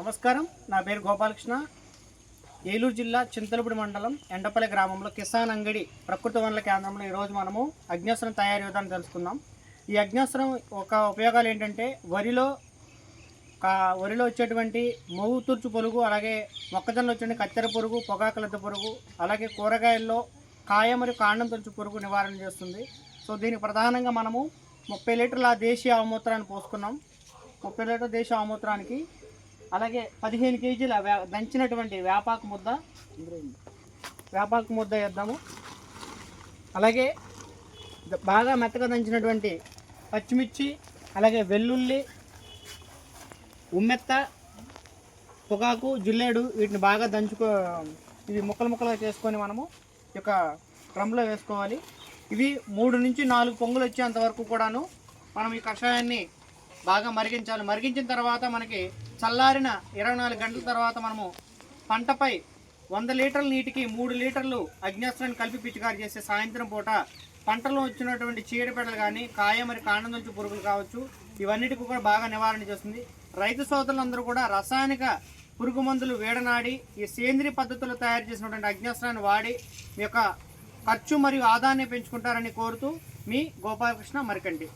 నమస్కారం. నా పేరు గోపాలకృష్ణ. ఏలూరు జిల్లా చింతలపూడి మండలం ఎండపల్లి గ్రామంలో కిసాన్ అంగడి ప్రకృతి వనరుల కేంద్రంలో ఈరోజు మనము అగ్నేశ్వరం తయారీ విధానం తెలుసుకుందాం. ఈ అగ్నేశ్వరం ఒక ఉపయోగాలు ఏంటంటే వరిలో వరిలో వచ్చేటువంటి మొవ్వు తుర్చు పురుగు అలాగే మొక్కజొన్నలో వచ్చే కత్తెర పురుగు పొగాకులద్ద పురుగు అలాగే కూరగాయల్లో కాయ మరియు కాండం తుర్చు పురుగు నివారణ చేస్తుంది. సో దీనికి ప్రధానంగా మనము ముప్పై లీటర్ల దేశీయ ఆమూత్రాన్ని పోసుకున్నాం. ముప్పై లీటర్ దేశీయ ఆమూత్రానికి అలాగే పదిహేను కేజీల దంచినటువంటి వేపాకు ముద్ద. వేపాకు ముద్ద వేద్దాము. అలాగే బాగా మెత్తగా దంచినటువంటి పచ్చిమిర్చి అలాగే వెల్లుల్లి ఉమ్మెత్త పొగాకు జిల్లేడు వీటిని బాగా దంచుకో ఇవి ముక్కలు ముక్కలుగా చేసుకొని మనము ఈ యొక్క డ్రమ్లో వేసుకోవాలి. ఇవి మూడు నుంచి నాలుగు పొంగులు వచ్చేంత వరకు కూడాను మనం ఈ కషాయాన్ని బాగా మరిగించాలి. మరిగించిన తర్వాత మనకి చల్లారిన ఇరవై నాలుగు గంటల తర్వాత మనము పంటపై వంద లీటర్ల నీటికి మూడు లీటర్లు అగ్నేస్త్రాన్ని కలిపి పిచికారి చేసే సాయంత్రం పూట పంటలో వచ్చినటువంటి చీడపీడలు కానీ కాయ మరి కాండం నుంచి పురుగులు కావచ్చు ఇవన్నిటికి కూడా బాగా నివారణ చేస్తుంది. రైతు సోదరులందరూ కూడా రసాయనిక పురుగు మందులు వేడనాడి ఈ సేంద్రియ పద్ధతిలో తయారు చేసినటువంటి అగ్నేస్త్రాన్ని వాడి మీ యొక్క ఖర్చు మరియు ఆదాయాన్ని పెంచుకుంటారని కోరుతూ మీ గోపాలకృష్ణ మరికంటి